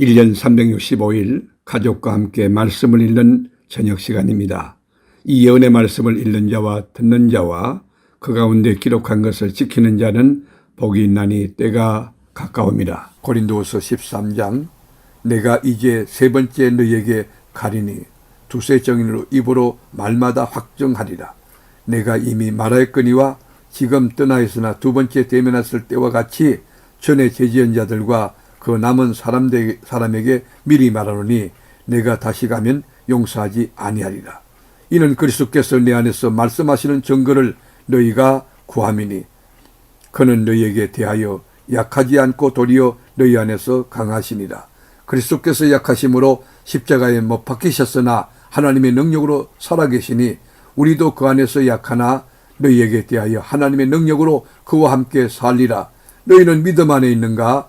1년 365일 가족과 함께 말씀을 읽는 저녁 시간입니다. 이 예언의 말씀을 읽는 자와 듣는 자와 그 가운데 기록한 것을 지키는 자는 복이 있나니 때가 가까웁니다. 고린도후서 13장 내가 이제 세 번째 너희에게 가리니 두세 정인으로 입으로 말마다 확정하리라. 내가 이미 말하였거니와 지금 떠나 있으나 두 번째 대면했을 때와 같이 전에 제지한 자들과 그 남은 사람들, 사람에게 미리 말하노니 내가 다시 가면 용서하지 아니하리라. 이는 그리스도께서 내 안에서 말씀하시는 증거를 너희가 구함이니 그는 너희에게 대하여 약하지 않고 도리어 너희 안에서 강하시니라. 그리스도께서 약하심으로 십자가에 못 박히셨으나 하나님의 능력으로 살아계시니 우리도 그 안에서 약하나 너희에게 대하여 하나님의 능력으로 그와 함께 살리라. 너희는 믿음 안에 있는가?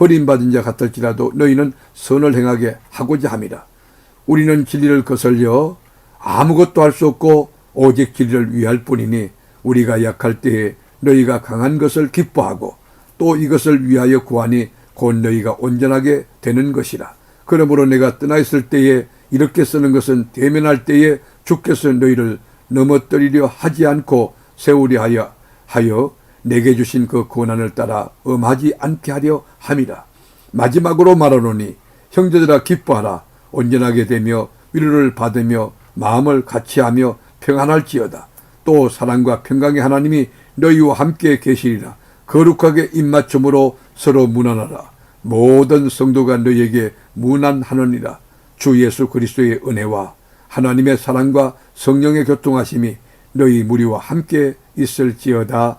버림받은 자 같을지라도 너희는 선을 행하게 하고자 함이라. 우리는 진리를 거슬려 아무것도 할 수 없고 오직 진리를 위할 뿐이니 우리가 약할 때에 너희가 강한 것을 기뻐하고 또 이것을 위하여 구하니 곧 너희가 온전하게 되는 것이라. 그러므로 내가 떠나 있을 때에 이렇게 쓰는 것은 대면할 때에 주께서 너희를 넘어뜨리려 하지 않고 세우려 하여 하여 내게 주신 그 고난을 따라 엄하지 않게 하려 함이라. 마지막으로 말하노니 형제들아 기뻐하라 온전하게 되며 위로를 받으며 마음을 같이하며 평안할지어다. 또 사랑과 평강의 하나님이 너희와 함께 계시리라. 거룩하게 입맞춤으로 서로 문안하라. 모든 성도가 너희에게 문안하느니라. 주 예수 그리스도의 은혜와 하나님의 사랑과 성령의 교통하심이 너희 무리와 함께 있을지어다.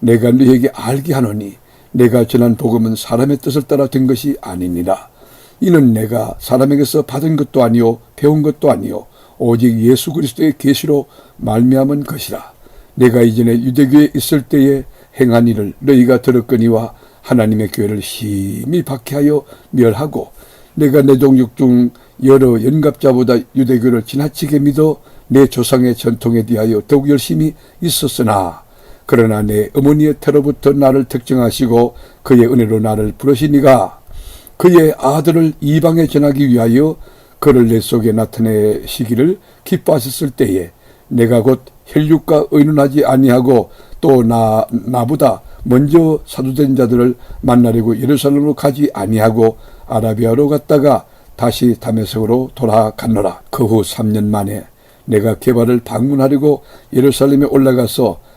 내가 너희에게 알게 하노니 내가 전한 복음은 사람의 뜻을 따라 된 것이 아니니라. 이는 내가 사람에게서 받은 것도 아니요 배운 것도 아니요 오직 예수 그리스도의 계시로 말미암은 것이라. 내가 이전에 유대교에 있을 때에 행한 일을 너희가 들었거니와 하나님의 교회를 심히 박해하여 멸하고 내가 내 종족 중 여러 연갑자보다 유대교를 지나치게 믿어 내 조상의 전통에 대하여 더욱 열심히 있었으나 그러나 내 어머니의 태로부터 나를 특정하시고 그의 은혜로 나를 부르시니가 그의 아들을 이방에 전하기 위하여 그를 내 속에 나타내시기를 기뻐하셨을 때에 내가 곧 혈육과 의논하지 아니하고 또 나 나보다 먼저 사도된 자들을 만나려고 예루살렘으로 가지 아니하고 아라비아로 갔다가 다시 다메섹으로 돌아갔노라. 그 후 3년 만에 내가 개발을 방문하려고 예루살렘에 올라가서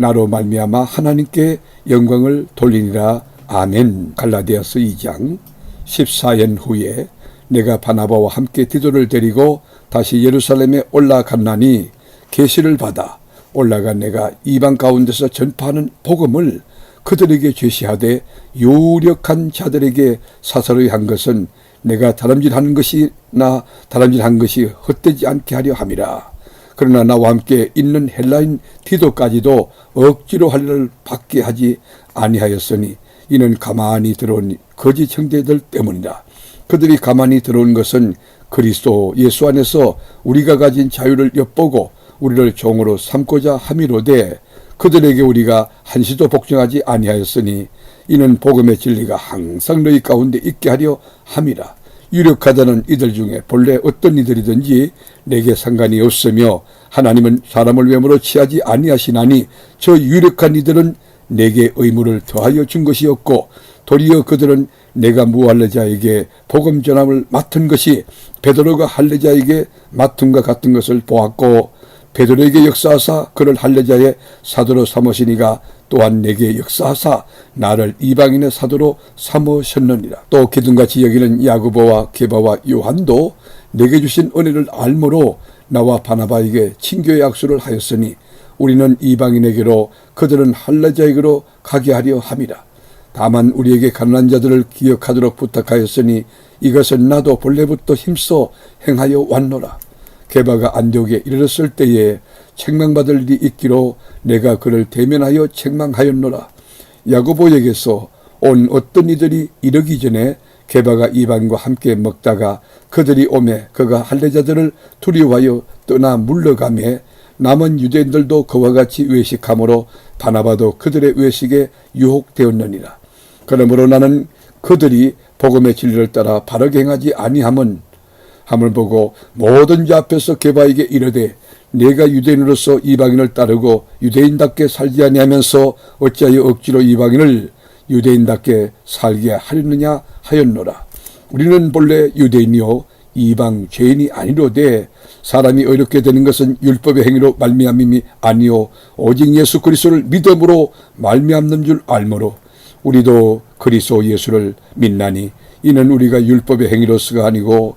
나로 말미암아 하나님께 영광을 돌리니라 아멘 갈라디아서 2장 14년 후에 내가 바나바와 함께 디도를 데리고 다시 예루살렘에 올라갔나니 계시를 받아 올라간 내가 이방 가운데서 전파하는 복음을 그들에게 제시하되 유력한 자들에게 사사로이 한 것은 내가 다름질하는 것이나 다름질한 것이 헛되지 않게 하려 함이라. 그러나 나와 함께 있는 헬라인 디도까지도 억지로 할 일을 받게 하지 아니하였으니 이는 가만히 들어온 거짓 형제들 때문이라. 그들이 가만히 들어온 것은 그리스도 예수 안에서 우리가 가진 자유를 엿보고 우리를 종으로 삼고자 함이로되 그들에게 우리가 한시도 복종하지 아니하였으니 이는 복음의 진리가 항상 너희 가운데 있게 하려 함이라. 유력하다는 이들 중에 본래 어떤 이들이든지 내게 상관이 없으며 하나님은 사람을 외모로 취하지 아니하시나니 저 유력한 이들은 내게 의무를 더하여 준 것이었고 도리어 그들은 내가 무할례자에게 복음 전함을 맡은 것이 베드로가 할례자에게 맡음과 같은 것을 보았고 베드로에게 역사하사 그를 할례자의 사도로 삼으시니가 또한 내게 역사하사 나를 이방인의 사도로 삼으셨느니라. 또 기둥같이 여기는 야고보와 게바와 요한도 내게 주신 은혜를 알므로 나와 바나바에게 친교의 약수를 하였으니 우리는 이방인에게로 그들은 할례자에게로 가게 하려 함이라. 다만 우리에게 가난한 자들을 기억하도록 부탁하였으니 이것은 나도 본래부터 힘써 행하여 왔노라. 게바가 안디옥에 이르렀을 때에 책망받을 일이 있기로 내가 그를 대면하여 책망하였노라. 야고보에게서 온 어떤 이들이 이르기 전에 게바가 이방과 함께 먹다가 그들이 오매 그가 할례자들을 두려워하여 떠나 물러가매 남은 유대인들도 그와 같이 외식함으로 바나바도 그들의 외식에 유혹되었느니라. 그러므로 나는 그들이 복음의 진리를 따라 바르게 행하지 아니함은 함을 보고 모든 자 앞에서 게바에게 이르되 내가 유대인으로서 이방인을 따르고 유대인답게 살지 아니하면서 어찌하여 억지로 이방인을 유대인답게 살게 하려느냐 하였노라. 우리는 본래 유대인이요 이방 죄인이 아니로되 사람이 어렵게 되는 것은 율법의 행위로 말미암음이 아니요 오직 예수 그리스도를 믿음으로 말미암는 줄 알므로 우리도 그리스도 예수를 믿나니 이는 우리가 율법의 행위로서가 아니고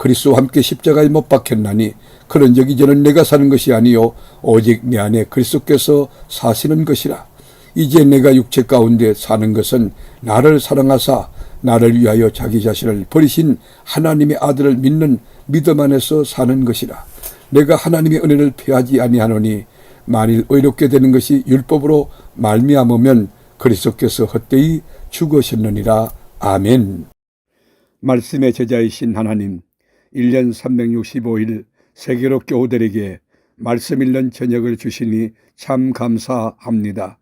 그리스도와 함께 십자가에 못 박혔나니 그런 적 이제는 내가 사는 것이 아니요 오직 내 안에 그리스도께서 사시는 것이라. 이제 내가 육체 가운데 사는 것은 나를 사랑하사 나를 위하여 자기 자신을 버리신 하나님의 아들을 믿는 믿음 안에서 사는 것이라. 내가 하나님의 은혜를 피하지 아니하노니 만일 의롭게 되는 것이 율법으로 말미암으면 그리스도께서 헛되이 죽으셨느니라. 아멘. 말씀의 제자이신 하나님, 1년 365일 세계로 교우들에게 말씀 읽는 저녁을 주시니 참 감사합니다.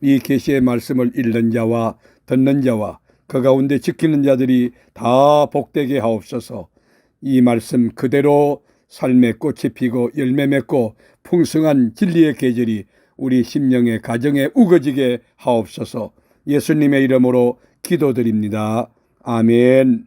이 계시의 말씀을 읽는 자와 듣는 자와 그 가운데 지키는 자들이 다 복되게 하옵소서. 이 말씀 그대로 삶의 꽃이 피고 열매 맺고 풍성한 진리의 계절이 우리 심령의 가정에 우거지게 하옵소서. 예수님의 이름으로 기도드립니다. 아멘.